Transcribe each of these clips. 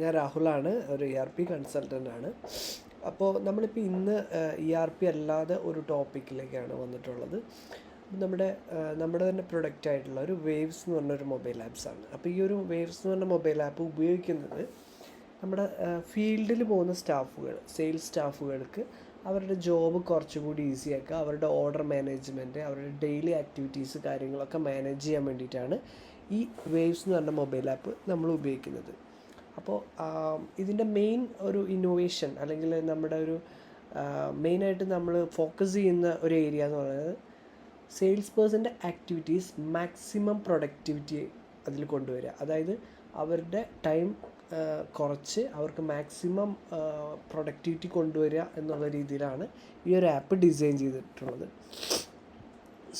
ഞാൻ രാഹുലാണ് ഒരു ഇ ആർ പി കൺസൾട്ടന്റാണ് അപ്പോൾ നമ്മളിപ്പോൾ ഇന്ന് ഇ ആർ പി അല്ലാതെ ഒരു ടോപ്പിക്കിലേക്കാണ് വന്നിട്ടുള്ളത്. നമ്മുടെ നമ്മുടെ തന്നെ പ്രൊഡക്റ്റ് ആയിട്ടുള്ള ഒരു വേവ്സ് എന്ന് പറഞ്ഞൊരു മൊബൈൽ ആപ്സാണ് അപ്പോൾ ഈ ഒരു വേവ്സ് എന്ന് പറഞ്ഞ മൊബൈൽ ആപ്പ് ഉപയോഗിക്കുന്നത് നമ്മുടെ ഫീൽഡിൽ പോകുന്ന സ്റ്റാഫുകൾ സെയിൽസ് സ്റ്റാഫുകൾക്ക് അവരുടെ ജോബ് കുറച്ചുകൂടി ഈസി ആക്കുക അവരുടെ ഓർഡർ മാനേജ്മെന്റ് അവരുടെ ഡെയിലി ആക്ടിവിറ്റീസ് കാര്യങ്ങളൊക്കെ മാനേജ് ചെയ്യാൻ വേണ്ടിയിട്ടാണ് ഈ വേവ്സ് എന്ന് പറഞ്ഞ മൊബൈൽ ആപ്പ് നമ്മൾ ഉപയോഗിക്കുന്നത്. അപ്പോൾ ഇതിന്റെ മെയിൻ ഒരു ഇന്നോവേഷൻ അല്ലെങ്കിൽ നമ്മുടെ ഒരു മെയിനായിട്ട് നമ്മൾ ഫോക്കസ് ചെയ്യുന്ന ഒരു ഏരിയ എന്ന് പറയുന്നത് സെയിൽസ് പേഴ്സന്റെ ആക്ടിവിറ്റീസ് മാക്സിമം പ്രൊഡക്ടിവിറ്റി അതിൽ കൊണ്ടുവരിക. അതായത് അവരുടെ ടൈം കുറച്ച് അവർക്ക് മാക്സിമം പ്രൊഡക്ടിവിറ്റി കൊണ്ടുവരിക എന്നുള്ള രീതിയിലാണ് ഈ ഒരു ആപ്പ് ഡിസൈൻ ചെയ്തിട്ടുള്ളത്.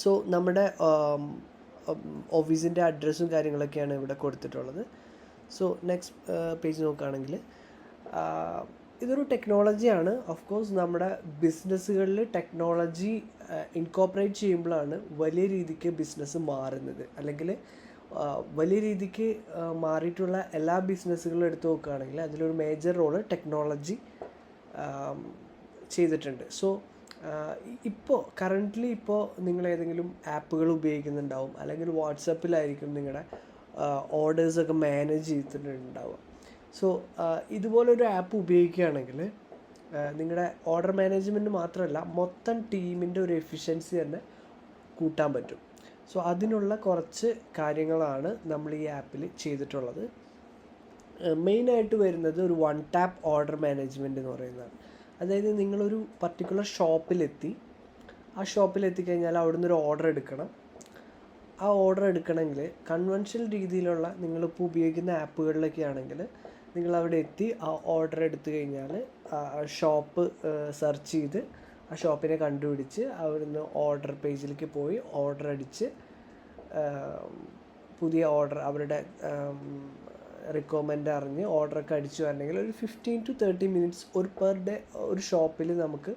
സോ നമ്മുടെ ഓഫീസിന്റെ അഡ്രസ്സും കാര്യങ്ങളൊക്കെയാണ് ഇവിടെ കൊടുത്തിട്ടുള്ളത്. സോ നെക്സ്റ്റ് പേജ് നോക്കുകയാണെങ്കിൽ ഇതൊരു ടെക്നോളജിയാണ് ഓഫ് കോഴ്സ് നമ്മുടെ ബിസിനസ്സുകളിൽ ടെക്നോളജി ഇൻകോപ്പറേറ്റ് ചെയ്യുമ്പോഴാണ് വലിയ രീതിക്ക് ബിസിനസ് മാറുന്നത്. അല്ലെങ്കിൽ വലിയ രീതിക്ക് മാറിയിട്ടുള്ള എല്ലാ ബിസിനസ്സുകളും എടുത്തു നോക്കുകയാണെങ്കിൽ അതിലൊരു മേജർ റോൾ ടെക്നോളജി ചെയ്തിട്ടുണ്ട്. സോ ഇപ്പോൾ കറന്റ്ലി ഇപ്പോൾ നിങ്ങൾ ഏതെങ്കിലും ആപ്പുകൾ ഉപയോഗിക്കുന്നുണ്ടാവും. അല്ലെങ്കിൽ വാട്സപ്പിലായിരിക്കും നിങ്ങളുടെ ഓർഡേഴ്സൊക്കെ മാനേജ് ചെയ്തിട്ടുണ്ടാവുക. സോ ഇതുപോലൊരു ആപ്പ് ഉപയോഗിക്കുകയാണെങ്കിൽ നിങ്ങളുടെ ഓർഡർ മാനേജ്മെന്റ് മാത്രമല്ല മൊത്തം ടീമിന്റെ ഒരു എഫിഷ്യൻസി തന്നെ കൂട്ടാൻ പറ്റും. സോ അതിനുള്ള കുറച്ച് കാര്യങ്ങളാണ് നമ്മൾ ഈ ആപ്പിൽ ചെയ്തിട്ടുള്ളത്. മെയിനായിട്ട് വരുന്നത് ഒരു വൺ ടാപ്പ് ഓർഡർ മാനേജ്മെന്റ് എന്ന് പറയുന്നതാണ്. അതായത് നിങ്ങളൊരു പർട്ടിക്കുലർ ഷോപ്പിലെത്തി ആ ഷോപ്പിൽ എത്തിക്കഴിഞ്ഞാൽ അവിടുന്ന് ഒരു ഓർഡർ എടുക്കണം. ആ ഓർഡർ എടുക്കണമെങ്കിൽ കൺവെൻഷണൽ രീതിയിലുള്ള നിങ്ങളിപ്പോൾ ഉപയോഗിക്കുന്ന ആപ്പുകളിലൊക്കെ ആണെങ്കിൽ നിങ്ങൾ അവിടെ എത്തി ആ ഓർഡർ എടുത്തു കഴിഞ്ഞാൽ ആ ഷോപ്പ് സെർച്ച് ചെയ്ത് ആ ഷോപ്പിനെ കണ്ടുപിടിച്ച് അവിടുന്ന് ഓർഡർ പേജിലേക്ക് പോയി ഓർഡർ അടിച്ച് പുതിയ ഓർഡർ അവരുടെ റിക്വയർമെന്റ് അറിഞ്ഞ് ഓർഡറൊക്കെ അടിച്ചു വരണമെങ്കിൽ ഒരു ഫിഫ്റ്റീൻ ടു തേർട്ടി മിനിറ്റ്സ് ഒരു പെർ ഡേ ഒരു ഷോപ്പിൽ നമുക്ക്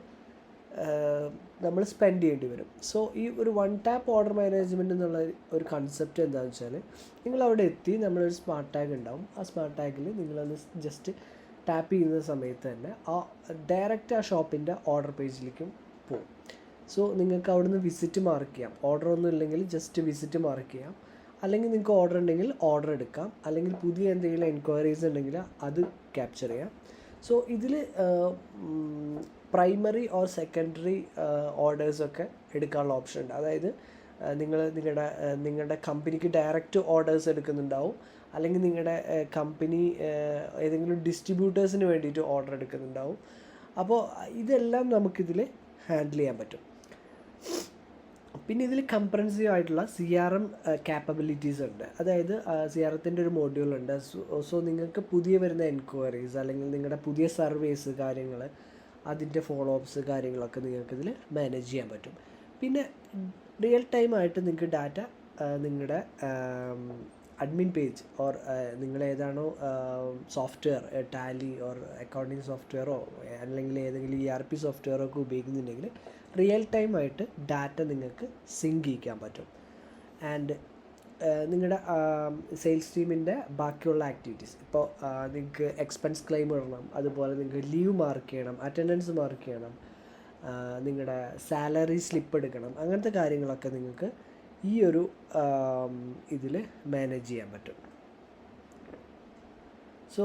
നമ്മൾ സ്പെൻഡ് ചെയ്യേണ്ടി വരും. സോ ഈ ഒരു വൺ ടാപ്പ് ഓർഡർ മാനേജ്മെന്റ് എന്നുള്ള ഒരു കൺസെപ്റ്റ് എന്താണെന്ന് വെച്ചാൽ നിങ്ങൾ അവിടെ എത്തി നമ്മളൊരു സ്മാർട്ട് ടാഗ് ഉണ്ടാവും. ആ സ്മാർട്ട് ടാഗിൽ നിങ്ങളത് ജസ്റ്റ് ടാപ്പ് ചെയ്യുന്ന സമയത്ത് തന്നെ ആ ഡയറക്റ്റ് ആ ഷോപ്പിന്റെ ഓർഡർ പേജിലേക്കും പോകും സോ നിങ്ങൾക്ക് അവിടുന്ന് വിസിറ്റ് മാർക്ക് ചെയ്യാം. ഓർഡർ ഒന്നും ഇല്ലെങ്കിൽ ജസ്റ്റ് വിസിറ്റ് മാർക്ക് ചെയ്യാം. അല്ലെങ്കിൽ നിങ്ങൾക്ക് ഓർഡർ ഉണ്ടെങ്കിൽ ഓർഡർ എടുക്കാം. അല്ലെങ്കിൽ പുതിയ എന്തെങ്കിലും എൻക്വയറീസ് ഉണ്ടെങ്കിൽ അത് ക്യാപ്ചർ ചെയ്യാം. സോ ഇതിൽ പ്രൈമറി ഓർ സെക്കൻഡറി ഓർഡേഴ്സൊക്കെ എടുക്കാനുള്ള ഓപ്ഷൻ ഉണ്ട്. അതായത് നിങ്ങൾ നിങ്ങളുടെ നിങ്ങളുടെ കമ്പനിക്ക് ഡയറക്റ്റ് ഓർഡേഴ്സ് എടുക്കുന്നുണ്ടാവും. അല്ലെങ്കിൽ നിങ്ങളുടെ കമ്പനി ഏതെങ്കിലും ഡിസ്ട്രിബ്യൂട്ടേഴ്സിന് വേണ്ടിയിട്ട് ഓർഡർ എടുക്കുന്നുണ്ടാവും. അപ്പോൾ ഇതെല്ലാം നമുക്കിതിൽ ഹാൻഡിൽ ചെയ്യാൻ പറ്റും. പിന്നെ ഇതിൽ കംപ്രൻസീവ് ആയിട്ടുള്ള സി ആർ എം ക്യാപ്പബിലിറ്റീസ് ഉണ്ട്. അതായത് സി ആർ എത്തിന്റെ ഒരു മോഡ്യൂൾ ഉണ്ട്. സോ നിങ്ങൾക്ക് പുതിയ വരുന്ന എൻക്വയറീസ് അല്ലെങ്കിൽ നിങ്ങളുടെ പുതിയ സർവീസ് കാര്യങ്ങൾ അതിന്റെ ഫോളോ അപ്സ് കാര്യങ്ങളൊക്കെ നിങ്ങൾക്കിതിൽ മാനേജ് ചെയ്യാൻ പറ്റും. പിന്നെ റിയൽ ടൈം ആയിട്ട് നിങ്ങൾക്ക് ഡാറ്റ നിങ്ങളുടെ അഡ്മിൻ പേജ് ഓർ നിങ്ങൾ ഏതാണോ സോഫ്റ്റ്വെയർ ടാലി ഓർ അക്കൗണ്ടിങ് സോഫ്റ്റ്വെയറോ അല്ലെങ്കിൽ ഏതെങ്കിലും ഇ ആർ പി സോഫ്റ്റ്വെയറോ ഒക്കെ ഉപയോഗിക്കുന്നുണ്ടെങ്കിൽ റിയൽ ടൈം ആയിട്ട് ഡാറ്റ നിങ്ങൾക്ക് സിങ്ക് ചെയ്യിക്കാൻ പറ്റും. ആൻഡ് നിങ്ങളുടെ സെയിൽസ് ടീമിന്റെ ബാക്കിയുള്ള ആക്ടിവിറ്റീസ് ഇപ്പോൾ നിങ്ങൾക്ക് എക്സ്പെൻസ് ക്ലെയിം ഇടണം അതുപോലെ നിങ്ങൾക്ക് ലീവ് മാർക്ക് ചെയ്യണം അറ്റൻഡൻസ് മാർക്ക് ചെയ്യണം നിങ്ങളുടെ സാലറി സ്ലിപ്പ് എടുക്കണം അങ്ങനത്തെ കാര്യങ്ങളൊക്കെ നിങ്ങൾക്ക് ഈ ഒരു ഇതിൽ മാനേജ് ചെയ്യാൻ പറ്റും. സോ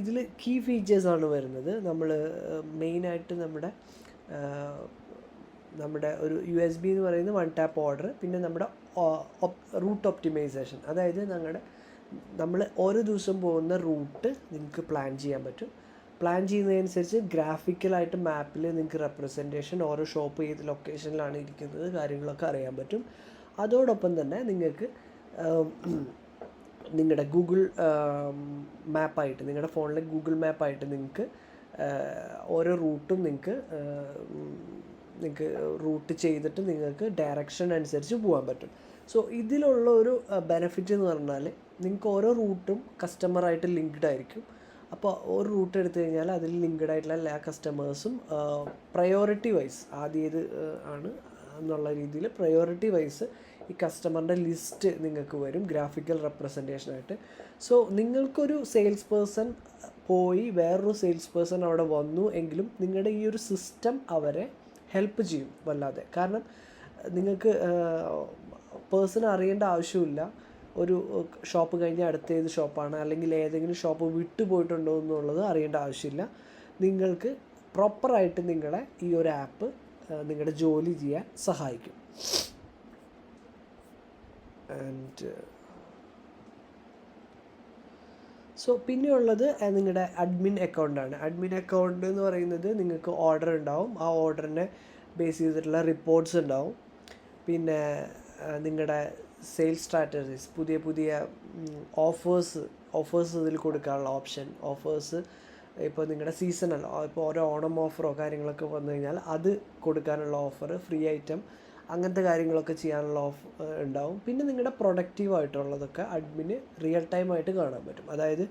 ഇതിൽ കീ ഫീച്ചേഴ്സാണ് വരുന്നത്. നമ്മൾ മെയിനായിട്ട് നമ്മുടെ നമ്മുടെ ഒരു യു എസ് ബി എന്ന് പറയുന്ന വൺ ടാപ്പ് ഓർഡർ പിന്നെ നമ്മുടെ റൂട്ട് ഒപ്റ്റിമൈസേഷൻ അതായത് ഞങ്ങളുടെ നമ്മൾ ഓരോ ദിവസം പോകുന്ന റൂട്ട് നിങ്ങൾക്ക് പ്ലാൻ ചെയ്യാൻ പറ്റും. പ്ലാൻ ചെയ്യുന്നതനുസരിച്ച് ഗ്രാഫിക്കലായിട്ട് മാപ്പിൽ നിങ്ങൾക്ക് റെപ്രസെന്റേഷൻ ഓരോ ഷോപ്പ് ഏത് ലൊക്കേഷനിലാണ് ഇരിക്കുന്നത് കാര്യങ്ങളൊക്കെ അറിയാൻ പറ്റും. അതോടൊപ്പം തന്നെ നിങ്ങൾക്ക് നിങ്ങളുടെ ഗൂഗിൾ മാപ്പായിട്ട് നിങ്ങളുടെ ഫോണിലെ ഗൂഗിൾ മാപ്പായിട്ട് നിങ്ങൾക്ക് ഓരോ റൂട്ടും നിങ്ങൾക്ക് നിങ്ങൾക്ക് റൂട്ട് ചെയ്തിട്ട് നിങ്ങൾക്ക് ഡയറക്ഷൻ അനുസരിച്ച് പോകാൻ പറ്റും. സോ ഇതിലുള്ള ഒരു ബെനഫിറ്റ് എന്ന് പറഞ്ഞാൽ നിങ്ങൾക്ക് ഓരോ റൂട്ടും കസ്റ്റമറായിട്ട് ലിങ്ക്ഡ് ആയിരിക്കും. അപ്പോൾ ഒരു റൂട്ട് എടുത്തു കഴിഞ്ഞാൽ അതിൽ ലിങ്ക്ഡ് ആയിട്ടുള്ള എല്ലാ കസ്റ്റമേഴ്സും പ്രയോറിറ്റി വൈസ് ആദ്യത് ആണ് എന്നുള്ള രീതിയിൽ പ്രയോറിറ്റി വൈസ് ഈ കസ്റ്റമറിന്റെ ലിസ്റ്റ് നിങ്ങൾക്ക് വരും ഗ്രാഫിക്കൽ റെപ്രസെന്റേഷനായിട്ട് സോ നിങ്ങൾക്കൊരു സെയിൽസ് പേഴ്സൺ പോയി വേറൊരു സെയിൽസ് പേഴ്സൺ അവിടെ വന്നു എങ്കിലും നിങ്ങളുടെ ഈ ഒരു സിസ്റ്റം അവരെ ഹെൽപ്പ് ചെയ്യും വല്ലാതെ. കാരണം നിങ്ങൾക്ക് പേഴ്സൺ അറിയേണ്ട ആവശ്യമില്ല. ഒരു ഷോപ്പ് കഴിഞ്ഞാൽ അടുത്ത ഏത് ഷോപ്പാണ് അല്ലെങ്കിൽ ഏതെങ്കിലും ഷോപ്പ് വിട്ടു പോയിട്ടുണ്ടോ എന്നുള്ളത് അറിയേണ്ട ആവശ്യമില്ല. നിങ്ങൾക്ക് പ്രോപ്പറായിട്ട് നിങ്ങളെ ഈ ഒരു ആപ്പ് നിങ്ങളുടെ ജോലി ചെയ്യാൻ സഹായിക്കും. ആൻഡ് സോ പിന്നെയുള്ളത് നിങ്ങളുടെ അഡ്മിൻ അക്കൗണ്ടാണ് അഡ്മിൻ അക്കൗണ്ട് എന്ന് പറയുന്നത് നിങ്ങൾക്ക് ഓർഡർ ഉണ്ടാവും. ആ ഓർഡറിനെ ബേസ് ചെയ്തിട്ടുള്ള റിപ്പോർട്ട്സ് ഉണ്ടാവും. പിന്നെ നിങ്ങളുടെ സെയിൽസ് സ്ട്രാറ്റജീസ് പുതിയ പുതിയ ഓഫേഴ്സ് ഓഫേഴ്സ് ഇതിൽ കൊടുക്കാനുള്ള ഓപ്ഷൻ ഓഫേഴ്സ് ഇപ്പോൾ നിങ്ങളുടെ സീസണൽ ഇപ്പോൾ ഓരോ ഓണം ഓഫറോ കാര്യങ്ങളൊക്കെ വന്നു കഴിഞ്ഞാൽ അത് കൊടുക്കാനുള്ള ഓഫർ ഫ്രീ ഐറ്റം അങ്ങനത്തെ കാര്യങ്ങളൊക്കെ ചെയ്യാനുള്ള ഓഫ് ഉണ്ടാവും. പിന്നെ നിങ്ങളുടെ പ്രൊഡക്റ്റീവ് ആയിട്ടുള്ളതൊക്കെ അഡ്മിന് റിയൽ ടൈമായിട്ട് കാണാൻ പറ്റും. അതായത്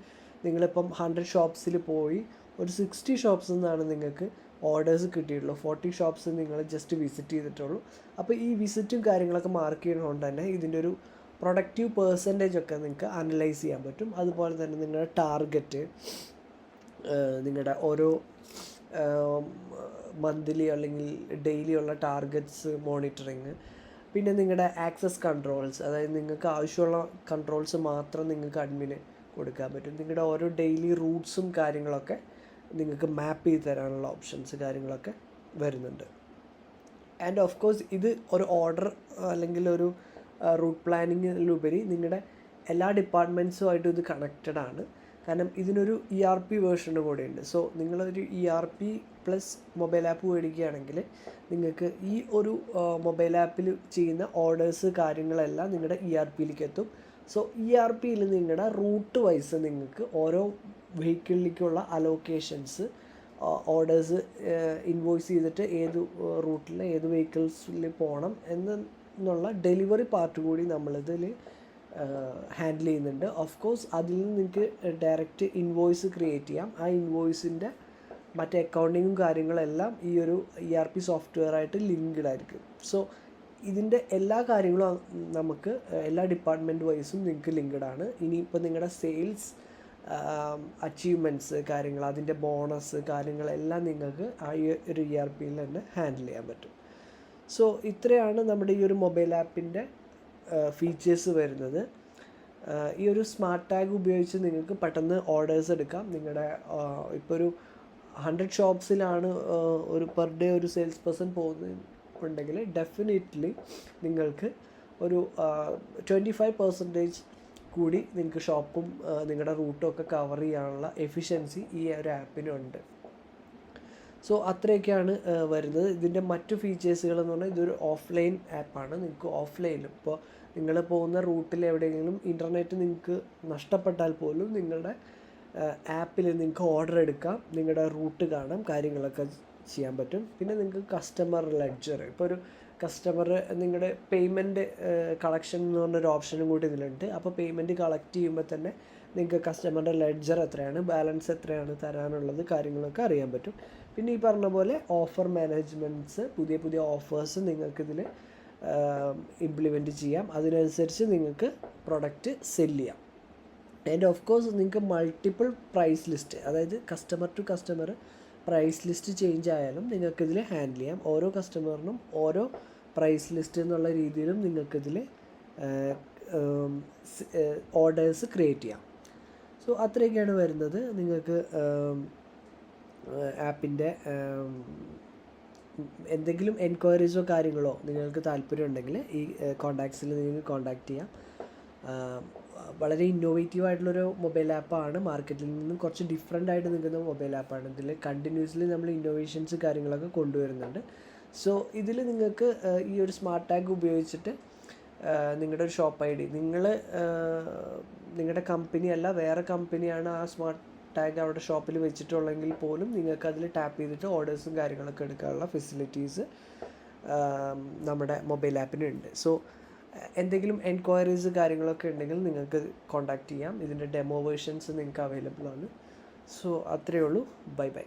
നിങ്ങളിപ്പം ഹൺഡ്രഡ് ഷോപ്സിൽ പോയി ഒരു സിക്സ്റ്റി ഷോപ്സിൽ നിന്നാണ് നിങ്ങൾക്ക് ഓർഡേഴ്സ് കിട്ടിയിട്ടുള്ളൂ. ഫോർട്ടി ഷോപ്സ് നിങ്ങൾ ജസ്റ്റ് വിസിറ്റ് ചെയ്തിട്ടുള്ളൂ. അപ്പോൾ ഈ വിസിറ്റും കാര്യങ്ങളൊക്കെ മാർക്ക് ചെയ്യുന്നതുകൊണ്ട് തന്നെ ഇതിന്റെ ഒരു പ്രൊഡക്റ്റീവ് പേഴ്സന്റേജ് ഒക്കെ നിങ്ങൾക്ക് അനലൈസ് ചെയ്യാൻ പറ്റും. അതുപോലെ തന്നെ നിങ്ങളുടെ ടാർഗറ്റ് നിങ്ങളുടെ ഓരോ മന്ത്ലി അല്ലെങ്കിൽ ഡെയിലി ഉള്ള ടാർഗറ്റ്സ് മോണിറ്ററിങ് പിന്നെ നിങ്ങളുടെ ആക്സസ് കൺട്രോൾസ് അതായത് നിങ്ങൾക്ക് ആവശ്യമുള്ള കൺട്രോൾസ് മാത്രം നിങ്ങൾക്ക് അഡ്മിന് കൊടുക്കാൻ പറ്റും. നിങ്ങളുടെ ഓരോ ഡെയിലി റൂട്ട്സും കാര്യങ്ങളൊക്കെ നിങ്ങൾക്ക് മാപ്പ് ചെയ്ത് തരാനുള്ള ഓപ്ഷൻസ് കാര്യങ്ങളൊക്കെ വരുന്നുണ്ട്. ആൻഡ് ഓഫ് കോഴ്സ് ഇത് ഒരു ഓർഡർ അല്ലെങ്കിൽ ഒരു റൂട്ട് പ്ലാനിങ്ങിലുപരി നിങ്ങളുടെ എല്ലാ ഡിപ്പാർട്ട്മെന്റ്സുമായിട്ടും ഇത് കണക്റ്റഡ് ആണ്. കാരണം ഇതിനൊരു ഇ ആർ പി വേർഷനും കൂടെ ഉണ്ട് സോ നിങ്ങളൊരു E R P plus mobile app മേടിക്കുകയാണെങ്കിൽ നിങ്ങൾക്ക് ഈ ഒരു മൊബൈൽ ആപ്പിൽ ചെയ്യുന്ന ഓർഡേഴ്സ് കാര്യങ്ങളെല്ലാം നിങ്ങളുടെ ഇ ആർ പിയിലേക്ക് എത്തും സോ ഇ ആർ പിയിൽ നിങ്ങളുടെ റൂട്ട് വൈസ് നിങ്ങൾക്ക് ഓരോ വെഹിക്കിളിലേക്കുള്ള അലോക്കേഷൻസ് ഓർഡേഴ്സ് ഇൻവോയ്സ് ചെയ്തിട്ട് ഏത് റൂട്ടിൽ ഏത് വെഹിക്കിൾസിൽ പോകണം എന്നുള്ള ഡെലിവറി പാർട്ട് കൂടി നമ്മളിതിൽ ഹാൻഡിൽ ചെയ്യുന്നുണ്ട്. ഓഫ് കോഴ്സ് അതിൽ നിന്ന് നിങ്ങൾക്ക് ഡയറക്റ്റ് ഇൻവോയ്സ് ക്രിയേറ്റ് ചെയ്യാം. ആ ഇൻവോയ്സിന്റെ മറ്റേ അക്കൗണ്ടിങ്ങും കാര്യങ്ങളെല്ലാം ഈ ഒരു ഇ ആർ പി സോഫ്റ്റ്വെയർ ആയിട്ട് ലിങ്ക്ഡ് ആയിരിക്കും. സോ ഇതിന്റെ എല്ലാ കാര്യങ്ങളും നമുക്ക് എല്ലാ ഡിപ്പാർട്ട്മെന്റ് വൈസും നിങ്ങൾക്ക് ലിങ്ക്ഡ് ആണ്. ഇനിയിപ്പോൾ നിങ്ങളുടെ സെയിൽസ് അച്ചീവ്മെന്റ്സ് കാര്യങ്ങൾ അതിന്റെ ബോണസ് കാര്യങ്ങളെല്ലാം നിങ്ങൾക്ക് ആ ഒരു ഇ ആർ പിയിൽ തന്നെ ഹാൻഡിൽ ചെയ്യാൻ പറ്റും. സോ ഇത്രയാണ് നമ്മുടെ ഈ ഒരു മൊബൈൽ ആപ്പിന്റെ ഫീച്ചേഴ്സ് വരുന്നത്. ഈ ഒരു സ്മാർട്ട് ടാഗ് ഉപയോഗിച്ച് നിങ്ങൾക്ക് പെട്ടെന്ന് ഓർഡേഴ്സ് എടുക്കാം. നിങ്ങളുടെ ഇപ്പോൾ ഒരു ഹൺഡ്രഡ് ഷോപ്സിലാണ് ഒരു പെർ ഡേ ഒരു സെയിൽസ് പേഴ്സൺ പോകുന്നുണ്ടെങ്കിൽ ഡെഫിനറ്റ്ലി നിങ്ങൾക്ക് ഒരു ട്വന്റി ഫൈവ് പെർസെന്റേജ് കൂടി നിങ്ങൾക്ക് ഷോപ്പും നിങ്ങളുടെ റൂട്ടും ഒക്കെ കവർ ചെയ്യാനുള്ള എഫിഷ്യൻസി ഈ ഒരു ആപ്പിനുണ്ട് സോ അത്രയൊക്കെയാണ് വരുന്നത്. ഇതിന്റെ മറ്റു ഫീച്ചേഴ്സുകൾ എന്ന് പറഞ്ഞാൽ ഇതൊരു ഓഫ്ലൈൻ ആപ്പാണ് നിങ്ങൾക്ക് ഓഫ്ലൈനിൽ ഇപ്പോൾ നിങ്ങൾ പോകുന്ന റൂട്ടിൽ എവിടെയെങ്കിലും ഇന്റർനെറ്റ് നിങ്ങൾക്ക് നഷ്ടപ്പെട്ടാൽ പോലും നിങ്ങളുടെ ആപ്പിൽ നിങ്ങൾക്ക് ഓർഡർ എടുക്കാം. നിങ്ങളുടെ റൂട്ട് കാണാം. കാര്യങ്ങളൊക്കെ ചെയ്യാൻ പറ്റും. പിന്നെ നിങ്ങൾക്ക് കസ്റ്റമർ ലെഡ്ജർ ഇപ്പോൾ ഒരു കസ്റ്റമർ നിങ്ങളുടെ പേയ്മെന്റ് കളക്ഷൻ എന്ന് പറഞ്ഞൊരു ഓപ്ഷനും കൂടി ഇതിലുണ്ട്. അപ്പോൾ പേയ്മെന്റ് കളക്ട് ചെയ്യുമ്പോൾ തന്നെ നിങ്ങൾക്ക് കസ്റ്റമറുടെ ലെഡ്ജർ എത്രയാണ് ബാലൻസ് എത്രയാണ് തരാനുള്ളത് കാര്യങ്ങളൊക്കെ അറിയാൻ പറ്റും. പിന്നെ ഈ പറഞ്ഞ പോലെ ഓഫർ മാനേജ്മെന്റ്സ് പുതിയ പുതിയ ഓഫേഴ്സ് നിങ്ങൾക്കിതിൽ ഇംപ്ലിമെന്റ് ചെയ്യാം. അതിനനുസരിച്ച് നിങ്ങൾക്ക് പ്രൊഡക്റ്റ് സെൽ ചെയ്യാം. ആൻഡ് ഓഫ് കോഴ്സ് നിങ്ങൾക്ക് മൾട്ടിപ്പിൾ പ്രൈസ് ലിസ്റ്റ് അതായത് customer to customer price list change ആയാലും നിങ്ങൾക്കിതിൽ ഹാൻഡിൽ ചെയ്യാം. ഓരോ കസ്റ്റമറിനും ഓരോ പ്രൈസ് ലിസ്റ്റ് എന്നുള്ള രീതിയിലും നിങ്ങൾക്കിതിൽ ഓർഡേഴ്സ് ക്രിയേറ്റ് ചെയ്യാം. സോ അത്രയൊക്കെയാണ് വരുന്നത്. നിങ്ങൾക്ക് ആപ്പിന്റെ എന്തെങ്കിലും എൻക്വയറീസോ കാര്യങ്ങളോ നിങ്ങൾക്ക് താല്പര്യം ഉണ്ടെങ്കിൽ ഈ കോണ്ടാക്ട്സിൽ നിങ്ങൾക്ക് കോണ്ടാക്ട് ചെയ്യാം. വളരെ ഇന്നോവേറ്റീവ് ആയിട്ടുള്ളൊരു മൊബൈൽ ആപ്പാണ് മാർക്കറ്റിൽ നിന്നും കുറച്ച് ഡിഫറെന്റ് ആയിട്ട് നിൽക്കുന്ന മൊബൈൽ ആപ്പാണ് ഇതിൽ കണ്ടിന്യൂസ്ലി നമ്മൾ ഇന്നോവേഷൻസ് കാര്യങ്ങളൊക്കെ കൊണ്ടുവരുന്നുണ്ട്. സോ ഇതിൽ നിങ്ങൾക്ക് ഈ ഒരു സ്മാർട്ട് ടാഗ് ഉപയോഗിച്ചിട്ട് നിങ്ങളുടെ ഒരു ഷോപ്പ് ഐ ഡി നിങ്ങൾ നിങ്ങളുടെ കമ്പനിയല്ല വേറെ കമ്പനിയാണ് ആ സ്മാർട്ട് ടാഗ് അവിടെ ഷോപ്പിൽ വെച്ചിട്ടുള്ളെങ്കിൽ പോലും നിങ്ങൾക്ക് അതിൽ ടാപ്പ് ചെയ്തിട്ട് ഓർഡേഴ്സും കാര്യങ്ങളൊക്കെ എടുക്കാനുള്ള ഫെസിലിറ്റീസ് നമ്മുടെ മൊബൈൽ ആപ്പിനുണ്ട് സോ എന്തെങ്കിലും എൻക്വയറീസ് കാര്യങ്ങളൊക്കെ ഉണ്ടെങ്കിൽ നിങ്ങൾക്ക് കോൺടാക്റ്റ് ചെയ്യാം. ഇതിന്റെ ഡെമോ വേർഷൻസ് നിങ്ങൾക്ക് അവൈലബിൾ ആണ്. സോ അത്രയേ ഉള്ളൂ. Bye bye